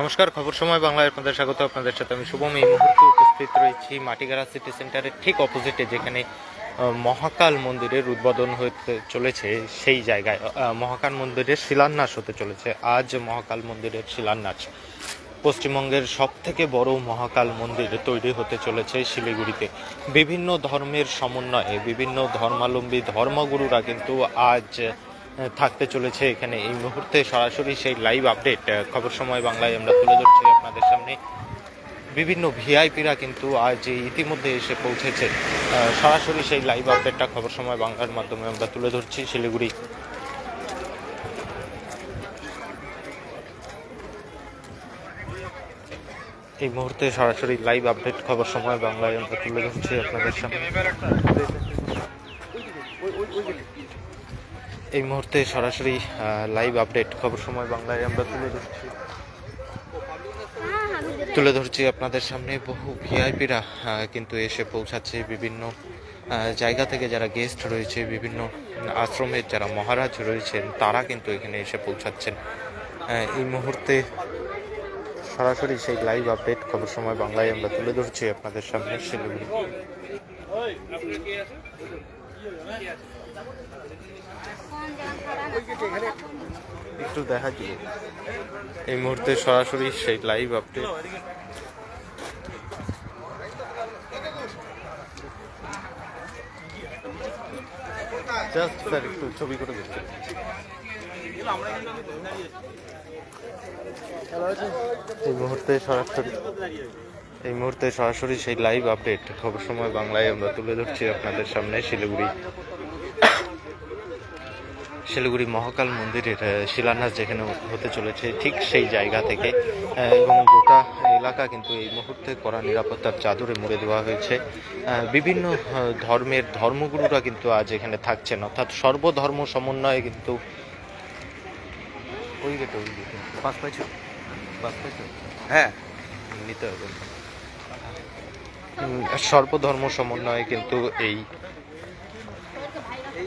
নমস্কার, খবর সময় বাংলায় আপনাদের স্বাগত। আপনাদের সাথে আমি শুভম। এই মুহূর্তে উপস্থিত রয়েছি মাটিগাড়া সিটি সেন্টারের ঠিক অপোজিটে, যেখানে মহাকাল মন্দিরের উদ্বোধন হতে চলেছে সেই জায়গায়। মহাকাল মন্দিরের শিলান্যাস হতে চলেছে। আজ মহাকাল মন্দিরের শিলান্যাস। পশ্চিমবঙ্গের সব থেকে বড় মহাকাল মন্দির তৈরি হতে চলেছে শিলিগুড়িতে। বিভিন্ন ধর্মের সমন্বয়ে, বিভিন্ন ধর্মাবলম্বী ধর্মগুরুরা কিন্তু আজ থাকতে চলেছে এখানে। এই মুহূর্তে সরাসরি সেই লাইভ আপডেট খবর সময় বাংলায় আমরা তুলে ধরছি আপনাদের সামনে। বিভিন্ন ভিআইপিরা কিন্তু আজ ইতিমধ্যে এসে পৌঁছেছে। সরাসরি সেই লাইভ আপডেটটা খবর সময় বাংলার মাধ্যমে আমরা তুলে ধরছি শিলিগুড়ি। এই মুহূর্তে সরাসরি লাইভ আপডেট খবর সময় বাংলায় আমরা তুলে ধরছি আপনাদের সামনে। এই মুহূর্তে সরাসরি লাইভ আপডেট খবর সময় বাংলায় আমরা তুলে ধরছি। তুলে ধরছি আপনাদের সামনে। বহু ভিআইপিরা কিন্তু এসে পৌঁছাচ্ছে বিভিন্ন জায়গা থেকে যারা গেস্ট রয়েছে, বিভিন্ন আশ্রমের যারা মহারাজ রয়েছেন, তারা কিন্তু এখানে এসে পৌঁছাচ্ছেন। এই মুহূর্তে সরাসরি সেই লাইভ আপডেট খবর সময় বাংলায় আমরা তুলে ধরছি আপনাদের সামনে। শিলিগুড়ি। একটু দেখা যাবে এই মুহূর্তে সরাসরি সেই লাইভ আপডেট স্যার একটু ছবি করে দিচ্ছি এই মুহূর্তে সরাসরি এই মুহূর্তে সরাসরি সেই লাইভ আপডেট খবর সময় বাংলায় আমরা তুলে ধরছি আপনাদের সামনে শিলিগুড়ি। শিলিগুড়ি মহাকাল মন্দিরের শিলান্যাস যেখানে হতে চলেছে ঠিক সেই জায়গা থেকে এবং গোটা এলাকা কিন্তু এই মুহূর্তে কড়া নিরাপত্তার চাদরে মুড়ে দেওয়া হয়েছে। বিভিন্ন ধর্মের ধর্মগুরুরা কিন্তু আজ এখানে থাকছেন। অর্থাৎ সর্বধর্ম সমন্বয়ে কিন্তু ওই গেটে ওই গেটে পাইছো পাইছো হ্যাঁ নিতে হবে। সর্বধর্ম সমন্বয়ে কিন্তু এই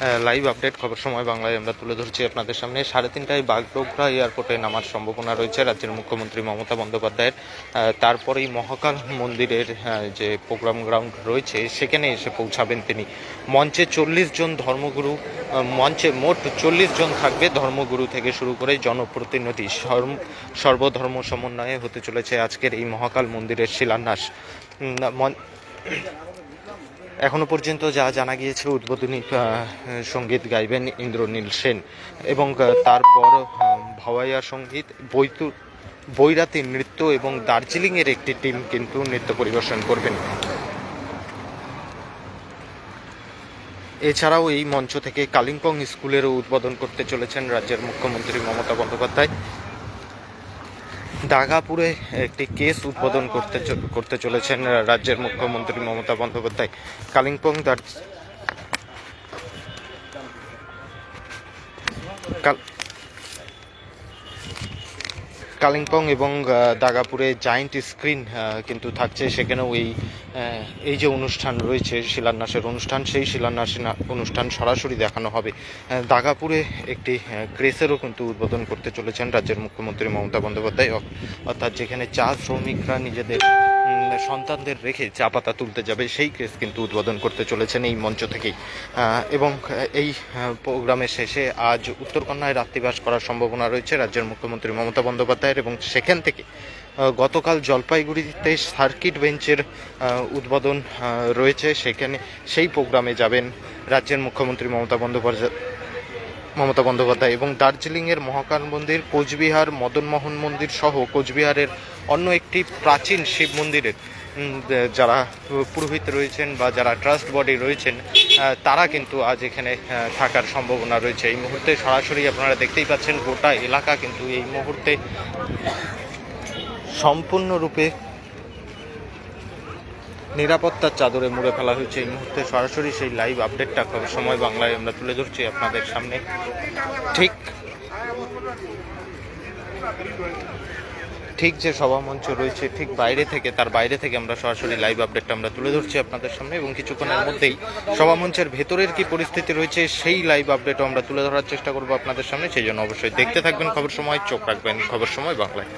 লাইভ আপডেট খবর সময় বাংলায় আমরা তুলে ধরছি আপনাদের সামনে। সাড়ে তিনটায় বাগডোগরা এয়ারপোর্টে নামার সম্ভাবনা রয়েছে রাজ্যের মুখ্যমন্ত্রী মমতা বন্দ্যোপাধ্যায়ের। তারপরেই মহাকাল মন্দিরের যে প্রোগ্রাম গ্রাউন্ড রয়েছে, সেখানে এসে পৌঁছাবেন তিনি। মঞ্চে চল্লিশ জন ধর্মগুরু মঞ্চে মোট চল্লিশ জন থাকবে ধর্মগুরু থেকে শুরু করে জনপ্রতিনিধি। সর্ব- সর্বধর্ম সমন্বয়ে হতে চলেছে আজকের এই মহাকাল মন্দিরের শিলান্যাস। উম, মন- এখনও পর্যন্ত যা জানা গিয়েছে উদ্বোধনী সংগীত গাইবেন ইন্দ্রনীল সেন এবং তারপর ভাওয়াইয়া সংগীত বৈতু বৈরাতি নৃত্য এবং দার্জিলিংয়ের একটি টিম কিন্তু নৃত্য পরিবেশন করবেন। এছাড়াও এই মঞ্চ থেকে কালিম্পং স্কুলেরও উদ্বোধন করতে চলেছেন রাজ্যের মুখ্যমন্ত্রী মমতা বন্দ্যোপাধ্যায়। দাগাপুরে একটি কেস উদ্বোধন করতে করতে চলেছেন রাজ্যের মুখ্যমন্ত্রী মমতা বন্দ্যোপাধ্যায়। কালিম্পং দার- কাল- কালিম্পং এবং দাগাপুরে জায়েন্ট স্ক্রিন কিন্তু থাকছে। সেখানেও এই এই যে অনুষ্ঠান রয়েছে, শিলান্যাসের অনুষ্ঠান, সেই শিলান্যাস অনুষ্ঠান সরাসরি দেখানো হবে। দাগাপুরে একটি ক্রেসেরও কিন্তু উদ্বোধন করতে চলেছেন রাজ্যের মুখ্যমন্ত্রী মমতা বন্দ্যোপাধ্যায়। অর্থাৎ যেখানে চা শ্রমিকরা নিজেদের সন্তানদের রেখে চা পাতা তুলতে যাবে, সেই কেস কিন্তু উদ্বোধন করতে চলেছেন এই মঞ্চ থেকেই। এবং এই প্রোগ্রামের শেষে আজ উত্তরকন্যায় রাত্রিবাস করার সম্ভাবনা রয়েছে রাজ্যের মুখ্যমন্ত্রী মমতা বন্দ্যোপাধ্যায়ের এবং সেখান থেকে গতকাল জলপাইগুড়িতে সার্কিট বেঞ্চের উদ্বোধন রয়েছে। সেখানে সেই প্রোগ্রামে যাবেন রাজ্যের মুখ্যমন্ত্রী মমতা বন্দ্যোপাধ্যায় মমতা বন্দ্যোপাধ্যায় এবং দার্জিলিংয়ের মহাকাল মন্দির, কোচবিহার, মদনমোহন মন্দির সহ কোচবিহারের অন্য একটি প্রাচীন শিব মন্দিরের যারা পুরোহিত রয়েছেন বা যারা ট্রাস্ট বডি রয়েছেন তারা কিন্তু আজ এখানে থাকার সম্ভাবনা রয়েছে। এই মুহূর্তে সরাসরি আপনারা দেখতেই পাচ্ছেন গোটা এলাকা কিন্তু এই মুহূর্তে সম্পূর্ণরূপে নিরাপত্তার চাদরে মুড়ে ফেলা হয়েছে। এই মুহূর্তে সরাসরি সেই লাইভ আপডেটটা সময় বাংলায় আমরা তুলে ধরছি আপনাদের সামনে। ঠিক ঠিক যে সভামঞ্চ রয়েছে, ঠিক বাইরে থেকে, তার বাইরে থেকে আমরা সরাসরি লাইভ আপডেটটা আমরা তুলে ধরছি আপনাদের সামনে এবং কিছুক্ষণের মধ্যেই সভামঞ্চের ভেতরের কি পরিস্থিতি রয়েছে সেই লাইভ আপডেটও আমরা তুলে ধরার চেষ্টা করব আপনাদের সামনে। সেই জন্য অবশ্যই দেখতে থাকবেন খবর সময়, চোখ রাখবেন খবর সময় বাংলায়।